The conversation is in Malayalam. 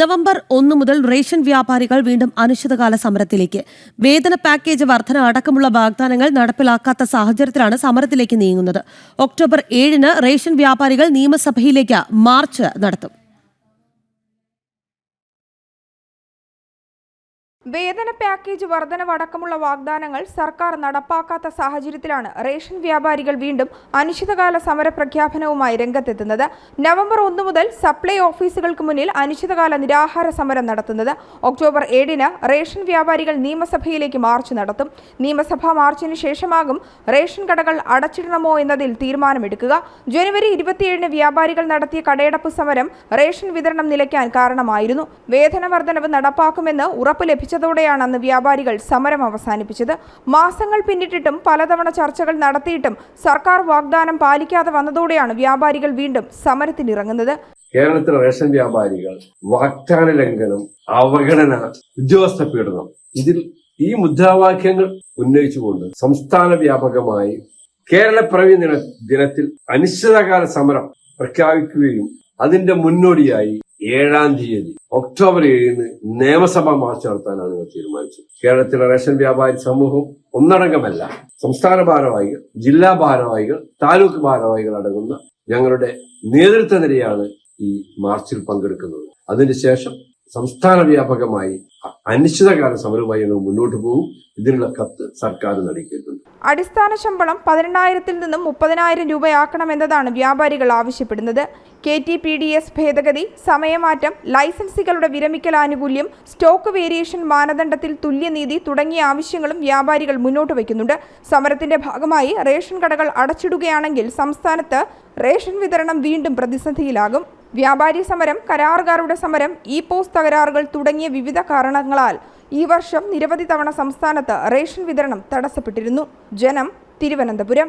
നവംബർ ഒന്ന് മുതൽ റേഷൻ വ്യാപാരികൾ വീണ്ടും അനിശ്ചിതകാല സമരത്തിലേക്ക്. വേതന പാക്കേജ് വർധന അടക്കമുള്ള വാഗ്ദാനങ്ങൾ നടപ്പിലാക്കാത്ത സാഹചര്യത്തിലാണ് സമരത്തിലേക്ക് നീങ്ങുന്നത്. ഒക്ടോബർ ഏഴിന് റേഷൻ വ്യാപാരികൾ നിയമസഭയിലേക്ക് മാർച്ച് നടത്തും. വേതന പാക്കേജ് വർധനവടക്കമുള്ള വാഗ്ദാനങ്ങൾ സർക്കാർ നടപ്പാക്കാത്ത സാഹചര്യത്തിലാണ് റേഷൻ വ്യാപാരികൾ വീണ്ടും അനിശ്ചിതകാല സമര പ്രഖ്യാപനവുമായി രംഗത്തെത്തുന്നത്. നവംബർ ഒന്ന് മുതൽ സപ്ലൈ ഓഫീസുകൾക്ക് മുന്നിൽ അനിശ്ചിതകാല നിരാഹാര സമരം നടത്തുന്നത്. ഒക്ടോബർ ഏഴിന് റേഷൻ വ്യാപാരികൾ നിയമസഭയിലേക്ക് മാർച്ച് നടത്തും. നിയമസഭാ മാർച്ചിന് ശേഷമാകും റേഷൻ കടകൾ അടച്ചിടണമോ എന്നതിൽ തീരുമാനമെടുക്കുക. ജനുവരി ഇരുപത്തിയേഴിന് വ്യാപാരികൾ നടത്തിയ കടയടപ്പ് സമരം റേഷൻ വിതരണം നിലയ്ക്കാൻ കാരണമായിരുന്നു. വേതന വർധനവ് നടപ്പാക്കുമെന്ന് ഉറപ്പ് ലഭിച്ചതോടെയാണ് അന്ന് വ്യാപാരികൾ സമരം അവസാനിപ്പിച്ചത്. മാസങ്ങൾ പിന്നിട്ടിട്ടും പലതവണ ചർച്ചകൾ നടത്തിയിട്ടും സർക്കാർ വാഗ്ദാനം പാലിക്കാതെ വന്നതോടെയാണ് വ്യാപാരികൾ വീണ്ടും സമരത്തിനിറങ്ങുന്നത്. കേരളത്തിലെ റേഷൻ വ്യാപാരികൾ വാഗ്ദാന ലംഘനം അവഗണന ഉദ്യോഗസ്ഥ പീഡനം ഇതിൽ ഈ മുദ്രാവാക്യങ്ങൾ ഉന്നയിച്ചുകൊണ്ട് സംസ്ഥാന വ്യാപകമായി കേരള പ്രവി ദിന ദിനത്തിൽ അനിശ്ചിതകാല സമരം പ്രഖ്യാപിക്കുകയും അതിന്റെ മുന്നോടിയായി ഏഴാം തീയതി ഒക്ടോബർ ഏഴിന് നിയമസഭാ മാർച്ച് നടത്താനാണ് ഇവർ തീരുമാനിച്ചത്. കേരളത്തിലെ റേഷൻ വ്യാപാരി സമൂഹം ഒന്നടങ്കമല്ല. സംസ്ഥാന ഭാരവാഹികൾ ജില്ലാ ഭാരവാഹികൾ താലൂക്ക് ഭാരവാഹികൾ അടങ്ങുന്ന ഞങ്ങളുടെ നേതൃത്വ നിരയാണ് ഈ മാർച്ചിൽ പങ്കെടുക്കുന്നത്. അതിനുശേഷം സംസ്ഥാന വ്യാപകമായി അനിശ്ചിതകാല സമരവുമായി ഞങ്ങൾ മുന്നോട്ട് പോകും. ഇതിനുള്ള കത്ത് സർക്കാർ നൽകിയിട്ടുണ്ട്. അടിസ്ഥാന ശമ്പളം പതിനെണ്ണായിരത്തിൽ നിന്നും മുപ്പതിനായിരം രൂപയാക്കണമെന്നതാണ് വ്യാപാരികൾ ആവശ്യപ്പെടുന്നത്. K T P D S ഭേദഗതി സമയമാറ്റം ലൈസൻസികളുടെ വിരമിക്കൽ ആനുകൂല്യം സ്റ്റോക്ക് വേരിയേഷൻ മാനദണ്ഡത്തിൽ തുല്യനീതി തുടങ്ങിയ ആവശ്യങ്ങളും വ്യാപാരികൾ മുന്നോട്ട് വയ്ക്കുന്നുണ്ട്. സമരത്തിന്റെ ഭാഗമായി റേഷൻ കടകൾ അടച്ചിടുകയാണെങ്കിൽ സംസ്ഥാനത്ത് റേഷൻ വിതരണം വീണ്ടും പ്രതിസന്ധിയിലാകും. വ്യാപാരി സമരം കരാറുകാരുടെ സമരം ഇ പോസ്റ്റ് തകരാറുകൾ തുടങ്ങിയ വിവിധ കാരണങ്ങളാൽ ഈ വർഷം നിരവധി തവണ സംസ്ഥാനത്ത് റേഷൻ വിതരണം തടസ്സപ്പെട്ടിരുന്നു. ജനം തിരുവനന്തപുരം.